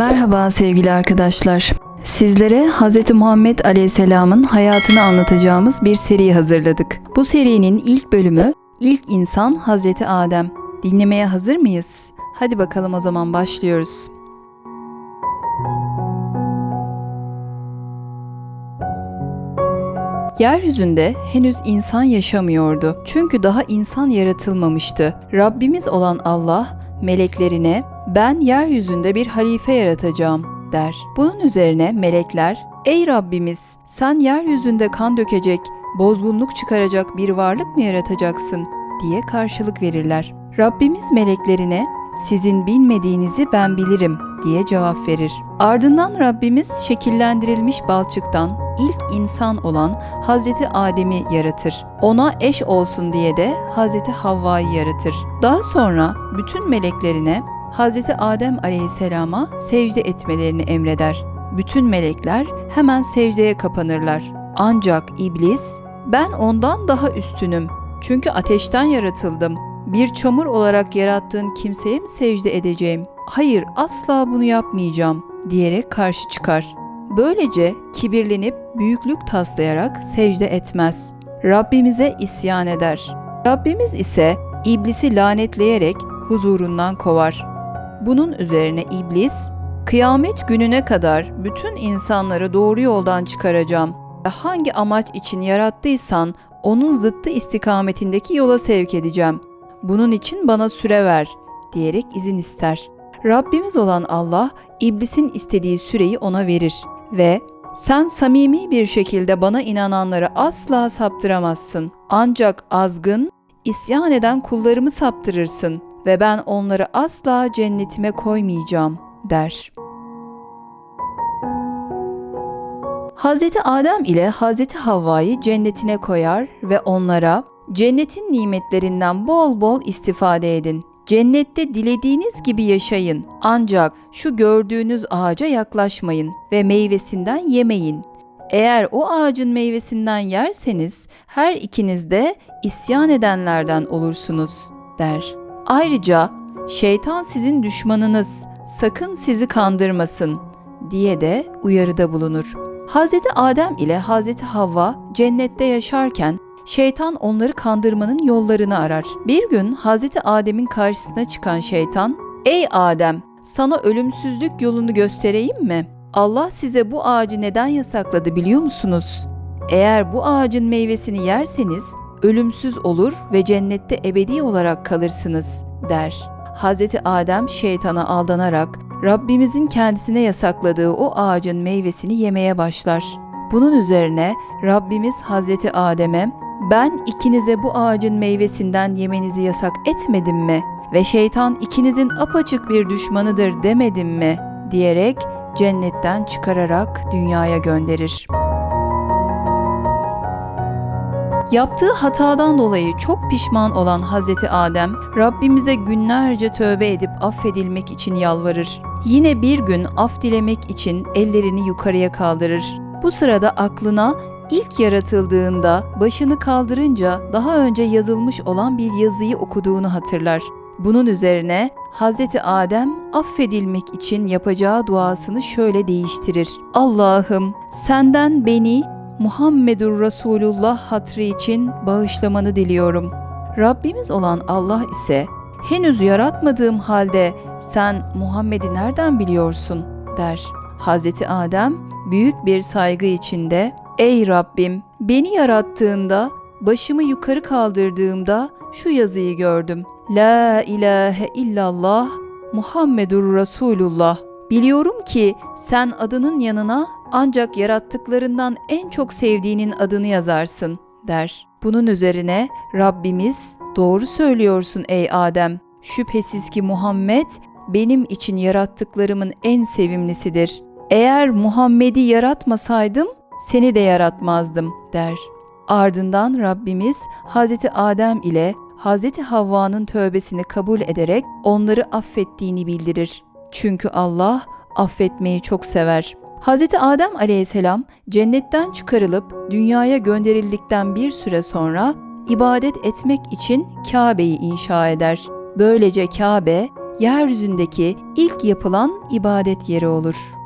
Merhaba sevgili arkadaşlar. Sizlere Hz. Muhammed Aleyhisselam'ın hayatını anlatacağımız bir seri hazırladık. Bu serinin ilk bölümü ilk insan Hz. Adem. Dinlemeye hazır mıyız? Hadi bakalım o zaman başlıyoruz. Yeryüzünde henüz insan yaşamıyordu. Çünkü daha insan yaratılmamıştı. Rabbimiz olan Allah meleklerine ben yeryüzünde bir halife yaratacağım der. Bunun üzerine melekler ey Rabbimiz sen yeryüzünde kan dökecek, bozgunluk çıkaracak bir varlık mı yaratacaksın diye karşılık verirler. Rabbimiz meleklerine sizin bilmediğinizi ben bilirim diye cevap verir. Ardından Rabbimiz şekillendirilmiş balçıktan ilk insan olan Hazreti Adem'i yaratır. Ona eş olsun diye de Hazreti Havva'yı yaratır. Daha sonra bütün meleklerine Hazreti Adem Aleyhisselam'a secde etmelerini emreder. Bütün melekler hemen secdeye kapanırlar. Ancak iblis, ben ondan daha üstünüm. Çünkü ateşten yaratıldım. Bir çamur olarak yarattığın kimseye mi secde edeceğim? Hayır, asla bunu yapmayacağım diyerek karşı çıkar. Böylece kibirlenip büyüklük taslayarak secde etmez. Rabbimize isyan eder. Rabbimiz ise iblisi lanetleyerek huzurundan kovar. Bunun üzerine iblis, kıyamet gününe kadar bütün insanları doğru yoldan çıkaracağım ve hangi amaç için yarattıysan onun zıttı istikametindeki yola sevk edeceğim. Bunun için bana süre ver diyerek izin ister. Rabbimiz olan Allah iblisin istediği süreyi ona verir ve sen samimi bir şekilde bana inananları asla saptıramazsın. Ancak azgın, isyan eden kullarımı saptırırsın ve ben onları asla cennetime koymayacağım der. Hazreti Adem ile Hazreti Havva'yı cennetine koyar ve onlara cennetin nimetlerinden bol bol istifade edin. Cennette dilediğiniz gibi yaşayın. Ancak şu gördüğünüz ağaca yaklaşmayın ve meyvesinden yemeyin. Eğer o ağacın meyvesinden yerseniz her ikiniz de isyan edenlerden olursunuz der. Ayrıca şeytan sizin düşmanınız, sakın sizi kandırmasın diye de uyarıda bulunur. Hazreti Adem ile Hazreti Havva cennette yaşarken şeytan onları kandırmanın yollarını arar. Bir gün Hazreti Adem'in karşısına çıkan şeytan, "Ey Adem, sana ölümsüzlük yolunu göstereyim mi? Allah size bu ağacı neden yasakladı biliyor musunuz? Eğer bu ağacın meyvesini yerseniz ölümsüz olur ve cennette ebedi olarak kalırsınız." der. Hazreti Adem şeytana aldanarak Rabbimizin kendisine yasakladığı o ağacın meyvesini yemeye başlar. Bunun üzerine Rabbimiz Hazreti Adem'e ben ikinize bu ağacın meyvesinden yemenizi yasak etmedim mi? Ve şeytan ikinizin apaçık bir düşmanıdır demedim mi? diyerek cennetten çıkararak dünyaya gönderir. Yaptığı hatadan dolayı çok pişman olan Hazreti Adem, Rabbimize günlerce tövbe edip affedilmek için yalvarır. Yine bir gün af dilemek için ellerini yukarıya kaldırır. Bu sırada aklına ilk yaratıldığında başını kaldırınca daha önce yazılmış olan bir yazıyı okuduğunu hatırlar. Bunun üzerine Hazreti Adem affedilmek için yapacağı duasını şöyle değiştirir. Allah'ım senden beni Muhammedur Resulullah hatrı için bağışlamanı diliyorum. Rabbimiz olan Allah ise henüz yaratmadığım halde sen Muhammed'i nereden biliyorsun der. Hazreti Adem büyük bir saygı içinde Ey Rabbim beni yarattığında başımı yukarı kaldırdığımda şu yazıyı gördüm. La ilahe illallah Muhammedur Resulullah. Biliyorum ki sen adının yanına ancak yarattıklarından en çok sevdiğinin adını yazarsın der. Bunun üzerine Rabbimiz doğru söylüyorsun ey Adem. Şüphesiz ki Muhammed benim için yarattıklarımın en sevimlisidir. Eğer Muhammed'i yaratmasaydım seni de yaratmazdım der. Ardından Rabbimiz Hazreti Adem ile Hazreti Havva'nın tövbesini kabul ederek onları affettiğini bildirir. Çünkü Allah affetmeyi çok sever. Hazreti Adem aleyhisselam cennetten çıkarılıp dünyaya gönderildikten bir süre sonra ibadet etmek için Kabe'yi inşa eder. Böylece Kabe yeryüzündeki ilk yapılan ibadet yeri olur.